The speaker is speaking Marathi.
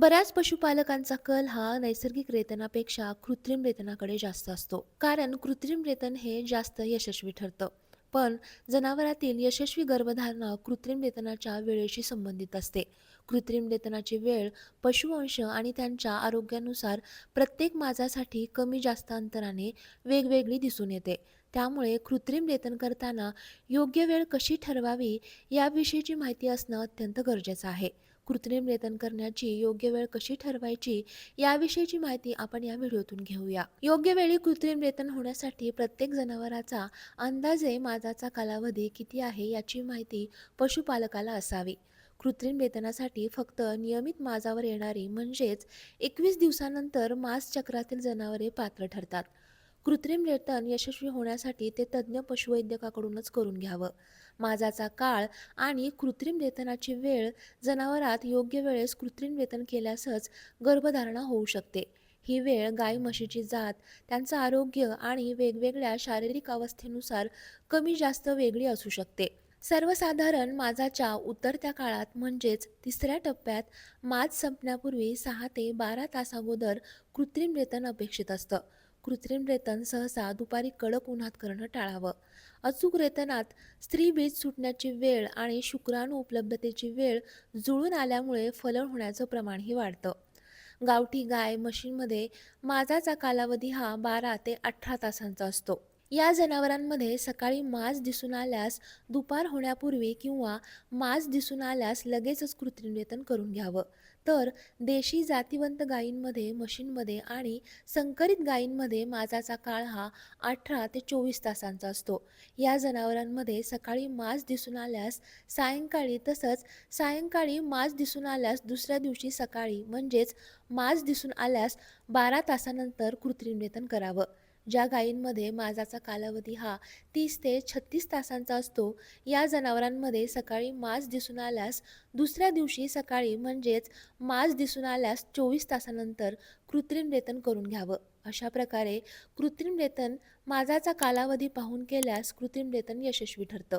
बऱ्याच पशुपालकांचा कल हा नैसर्गिक रेतनापेक्षा कृत्रिम रेतनाकडे जास्त असतो. कारण कृत्रिम रेतन हे जास्त यशस्वी ठरतं. पण जनावरातील यशस्वी गर्भधारणा कृत्रिम रेतनाच्या वेळेशी संबंधित असते. कृत्रिम रेतनाची वेळ पशुवंश आणि त्यांच्या आरोग्यानुसार प्रत्येक माझासाठी कमी जास्त अंतराने वेगवेगळी दिसून येते. त्यामुळे कृत्रिम रेतन करताना योग्य वेळ कशी ठरवावी याविषयीची माहिती असणं अत्यंत गरजेचं आहे. कृत्रिम रेतन करण्याची योग्य वेळ कशी ठरवायची याविषयीची माहिती आपण या व्हिडिओतून घेऊया. योग्य वेळी कृत्रिम रेतन होण्यासाठी प्रत्येक जनावराचा अंदाजे माजाचा कालावधी किती आहे याची माहिती पशुपालकाला असावी. कृत्रिम वेतनासाठी फक्त नियमित माजावर येणारी म्हणजेच एकवीस दिवसानंतर मास चक्रातील जनावरे पात्र ठरतात. कृत्रिम रेतन यशस्वी होण्यासाठी ते तज्ज्ञ पशुवैद्यकाकडूनच करून घ्यावं. माजाचा काळ आणि कृत्रिम रेतनाची वेळ जनावरात योग्य वेळेस कृत्रिम रेतन केल्यासच गर्भधारणा होऊ शकते. ही वेळ गाय म्हशीची जात त्यांचं आरोग्य आणि वेगवेगळ्या शारीरिक अवस्थेनुसार कमी जास्त वेगळी असू शकते. सर्वसाधारण माझाच्या उतरत्या काळात म्हणजेच तिसऱ्या टप्प्यात माज संपण्यापूर्वी सहा ते बारा तास अगोदर कृत्रिम रेतन अपेक्षित असतं. कृत्रिम रेतन सहसा दुपारी कडक उन्हात करणं टाळावं. अचूक रेतनात स्त्री बीज सुटण्याची वेळ आणि शुक्राणू उपलब्धतेची वेळ जुळून आल्यामुळे फलन होण्याचं प्रमाणही वाढतं. गावठी गाय म्हशींमध्ये माझाचा कालावधी हा बारा ते अठरा तासांचा असतो. या जनावरांमध्ये सकाळी मांस दिसून आल्यास दुपार होण्यापूर्वी किंवा मांस दिसून आल्यास लगेचच कृत्रिमवेतन करून घ्यावं. तर देशी जातिवंत गायींमध्ये म्हशींमध्ये आणि संकरित गायींमध्ये माजाचा काळ हा अठरा ते चोवीस तासांचा असतो. या जनावरांमध्ये सकाळी मांस दिसून आल्यास सायंकाळी तसंच सायंकाळी मांस दिसून आल्यास दुसऱ्या दिवशी सकाळी म्हणजेच मांस दिसून आल्यास बारा तासानंतर कृत्रिमवेतन करावं. ज्या गायींमध्ये माजाचा कालावधी हा तीस ते छत्तीस तासांचा असतो या जनावरांमध्ये सकाळी माज दिसून आल्यास दुसऱ्या दिवशी सकाळी म्हणजेच माज दिसून आल्यास चोवीस तासानंतर कृत्रिम रेतन करून घ्यावं. अशा प्रकारे कृत्रिम रेतन माजाचा कालावधी पाहून केल्यास कृत्रिम रेतन यशस्वी ठरतं.